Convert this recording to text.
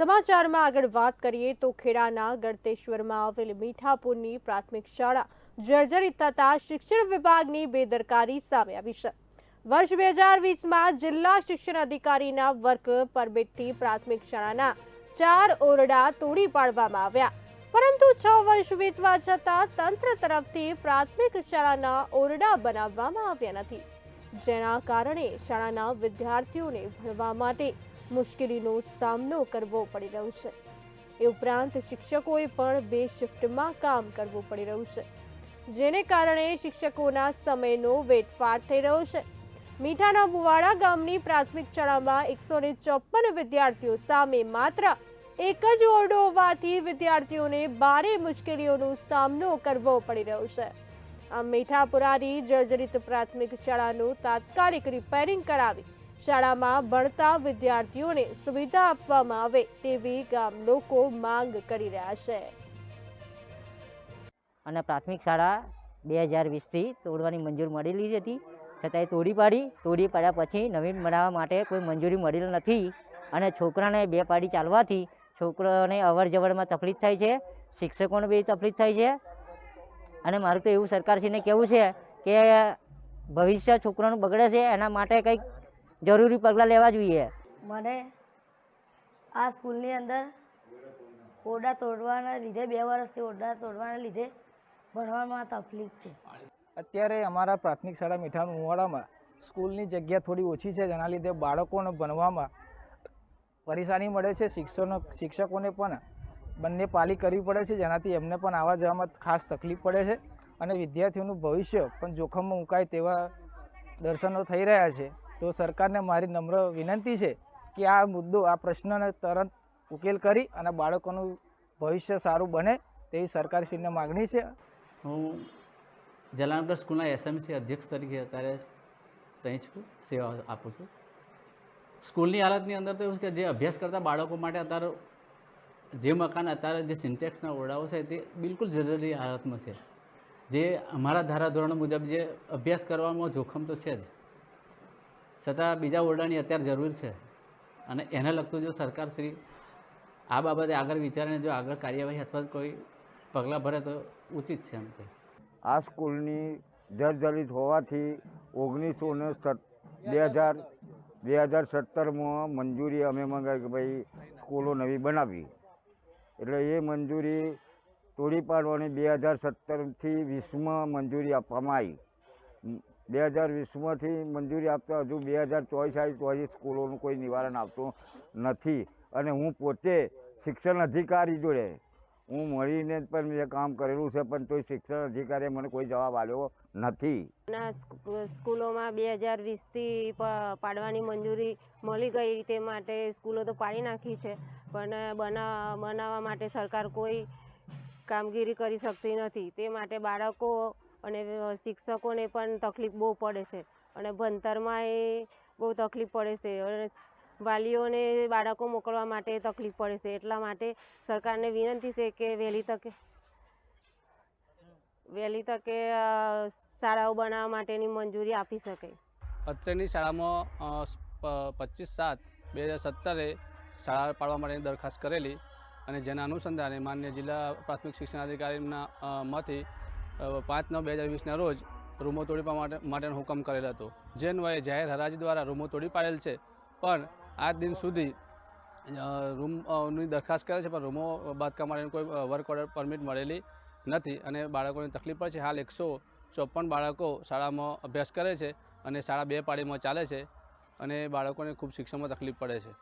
સમાચારમાં આગળ વાત કરીએ તો ખેડાના ગળતેશ્વરમાં આવેલ મીઠાપુરની પ્રાથમિક શાળા જર્જરિત થતા શિક્ષણ વિભાગની બેદરકારી સામે આવી છે. વર્ષ બે હજાર વીસમાં જિલ્લા શિક્ષણ અધિકારીના વર્ક પરમિટથી પ્રાથમિક શાળાના ચાર ઓરડા તોડી પાડવામાં આવ્યા. પરંતુ છ વર્ષ વીતવા છતાં તંત્ર તરફથી પ્રાથમિક શાળાના ઓરડા બનાવવામાં આવ્યા નથી. જેના કારણે શાળાના વિદ્યાર્થીઓને ભણવા માટે મુશ્કેલીનો સામનો કરવો પડી રહ્યો છે. એ ઉપરાંત શિક્ષકોએ પણ બે શિફ્ટમાં કામ કરવું પડી રહ્યું છે, જેને કારણે શિક્ષકોના સમયનો વેટફાટ થઈ રહ્યો છે. મીઠાના બુવાડા ગામની પ્રાથમિક શાળામાં એકસો ને ચોપન વિદ્યાર્થીઓ સામે માત્ર એક જ ઓરડો હોવાથી વિદ્યાર્થીઓને ભારે મુશ્કેલીઓનો સામનો કરવો પડી રહ્યો છે. મીઠાપુરાની જર્જરિત પ્રાથમિક શાળાનું તાત્કાલિક રિપેરિંગ કરાવી શાળામાં ભણતા વિદ્યાર્થીઓને સુવિધા આપવામાં આવે તેવી ગામ લોકો માંગ કરી રહ્યા છે. અને પ્રાથમિક શાળા બે હજાર વીસથી તોડવાની મંજૂરી મળેલી હતી. છતાં એ તોડી પાડી, તોડી પાડ્યા પછી નવીન બનાવવા માટે કોઈ મંજૂરી મળેલ નથી અને છોકરાને બે પાડી ચાલવાથી છોકરાઓને અવર જવરમાં તકલીફ થાય છે, શિક્ષકોને બી તકલીફ થાય છે. અને મારું તો એવું સરકારશ્રીને કહેવું છે કે ભવિષ્ય છોકરાનું બગડે છે એના માટે કંઈક જરૂરી પગલાં લેવા જોઈએ. મને આ સ્કૂલની અંદર ઓરડા તોડવાના લીધે બે વર્ષથી ઓરડા તોડવાના લીધે ભણવામાં તકલીફ છે. અત્યારે અમારા પ્રાથમિક શાળા મીઠાનું ઉવાડામાં સ્કૂલની જગ્યા થોડી ઓછી છે જેના લીધે બાળકોને ભણવામાં પરેશાની મળે છે શિક્ષણ શિક્ષકોને પણ બંને પાલી કરવી પડે છે, જેનાથી એમને પણ આવવા જવામાં ખાસ તકલીફ પડે છે અને વિદ્યાર્થીઓનું ભવિષ્ય પણ જોખમમાં મુકાય તેવા દર્શનો થઈ રહ્યા છે. તો સરકારને મારી નમ્ર વિનંતી છે કે આ મુદ્દો, આ પ્રશ્નને તરત ઉકેલ કરી અને બાળકોનું ભવિષ્ય સારું બને તેવી સરકારશ્રીને માગણી છે. હું જલાનગર સ્કૂલના એસએમસી અધ્યક્ષ તરીકે અત્યારે ત્યાં છું, સેવા આપું છું. સ્કૂલની હાલતની અંદર તો કે જે અભ્યાસ કરતા બાળકો માટે અત્યારે જે મકાન અત્યારે જે સિન્ટેક્સના ઓરડાઓ છે તે બિલકુલ જર્જરી હાલતમાં છે. જે અમારા ધારાધોરણ મુજબ જે અભ્યાસ કરવામાં જોખમ તો છે જ. છતાં બીજા ઓરડાની અત્યારે જરૂર છે. અને એને લગતું જો સરકારશ્રી આ બાબતે આગળ વિચારીને જો આગળ કાર્યવાહી અથવા કોઈ પગલાં ભરે તો ઉચિત છે એમ કે આ સ્કૂલની જર્જરિત હોવાથી ઓગણીસો ને બે હજાર બે હજાર સત્તરમાં મંજૂરી અમે મંગાવી કે ભાઈ સ્કૂલો નવી બનાવી એટલે એ મંજૂરી તોડી પાડવાની બે હજાર સત્તરથી વીસમાં મંજૂરી આપવામાં આવી. બે હજાર વીસમાંથી મંજૂરી આપતા હજુ બે હજાર ચોવીસ આવી, તો હજી સ્કૂલોનું કોઈ નિવારણ આવતું નથી. અને હું પોતે શિક્ષણ અધિકારી જોડે હું મળીને જ પણ મેં કામ કરેલું છે, પણ તોય શિક્ષણ અધિકારીએ મને કોઈ જવાબ આપ્યો નથી. ના સ્કૂલોમાં બે હજાર વીસથી પાડવાની મંજૂરી મળી ગઈ તે માટે સ્કૂલો તો પાડી નાખી છે, પણ બના, બનાવવા માટે સરકાર કોઈ કામગીરી કરી શકતી નથી. તે માટે બાળકો અને શિક્ષકોને પણ તકલીફ બહુ પડે છે અને ભણતરમાં એ બહુ તકલીફ પડે છે અને વાલીઓને બાળકો મોકલવા માટે તકલીફ પડે છે. એટલા માટે સરકારને વિનંતી છે કે વહેલી તકે વહેલી તકે શાળાઓ બનાવવા માટેની મંજૂરી આપી શકે. અત્રેની શાળામાં પચીસ સાત બે હજાર સત્તરે શાળા પાડવા માટેની દરખાસ્ત કરેલી અને જેના અનુસંધાને માન્ય જિલ્લા પ્રાથમિક શિક્ષણ અધિકારીના માંથી પાંચ નવ બે હજાર વીસના રોજ રૂમો તોડી પાડવા માટે, માટેનો હુકમ કરેલ હતો. જે અન્વયે જાહેર હરાજી દ્વારા રૂમો તોડી પાડેલ છે. પણ આજ દિન સુધી અ, રૂમ અ, ની દરખાસ્ત કરે છે પણ રૂમો બાંધકામ માટેની કોઈ વર્ક ઓર્ડર પરમિટ મળેલી નથી. અને બાળકોને તકલીફ પડે છે. હાલ એકસો ચોપન બાળકો શાળામાં અભ્યાસ કરે છે અને શાળા બે પાળીમાં ચાલે છે અને બાળકોને ખૂબ શિક્ષણમાં તકલીફ પડે છે.